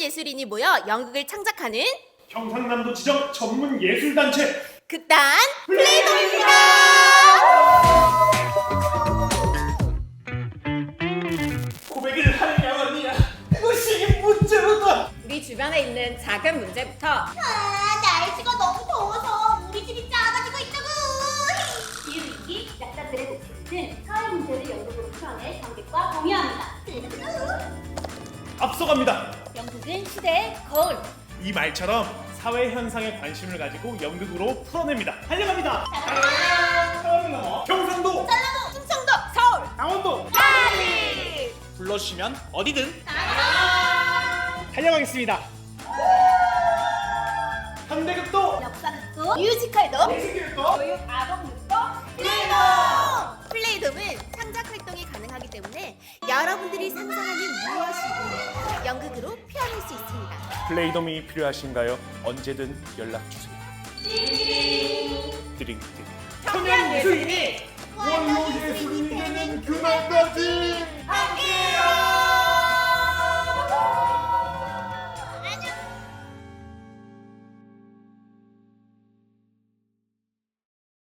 예술인이 모여 연극을 창작하는 경상남도 지정 전문 예술단체 극단 플레이도입니다. 고백을 하느냐 마느냐 그것이 문제로다 우리 주변에 있는 작은 문제부터 아, 날씨가 너무 더워서 우리 집이 작아지고 있다고. 기후위기, 약자들의 복지 등 사회 문제를 연극으로 풀어내 관객과 공유합니다. 앞서갑니다 연극은 시대의 거울. 이 말처럼 사회 현상에 관심을 가지고 연극으로 풀어냅니다. 달려갑니다. 경상도. 충청도 서울. 강원도. 파리. 불러주시면 어디든 달려가겠습니다. 현대극도. 역사극도. 뮤지컬도. 예술극도. 교육 아동극도. 플레이돔 플레이돔은 창작 활동이 가능하기 때문에 여러분들이 상상하는 무엇이든 연극으로 표현할 수 있습니다. 플레이돔이 필요하신가요? 언제든 연락 주세요 드링 드링 청년 예술인이 원로 예술인이 되는 그날까지